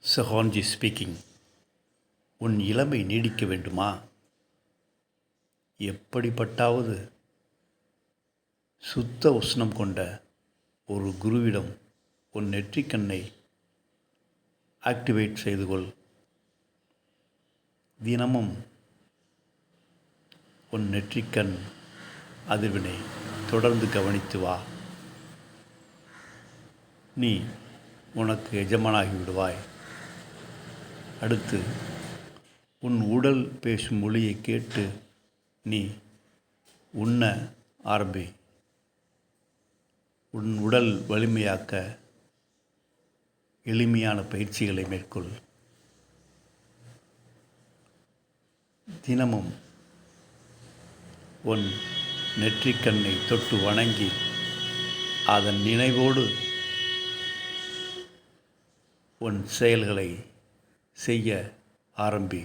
சஹான்ஜி speaking உன் இளமை நீடிக்க வேண்டுமா? எப்படிப்பட்டாவது சுத்த உஷ்ணம் கொண்ட ஒரு குருவிடம் உன் நெற்றிக்கண்ணை ஆக்டிவேட் செய்து கொள். தினமும் உன் நெற்றிக்கண் அதிர்வினை தொடர்ந்து கவனித்து வா. நீ உனக்கு எஜமானாகி விடுவாய். அடுத்து உன் உடல் பேசும் மொழியை கேட்டு நீ உண்ண ஆரம்பி. உன் உடல் வலிமையாக்க எளிமையான பயிற்சிகளை மேற்கொள். தினமும் உன் நெற்றிக்கண்ணை தொட்டு வணங்கி அதன் நினைவோடு உன் செயல்களை செய்ய ஆரம்பி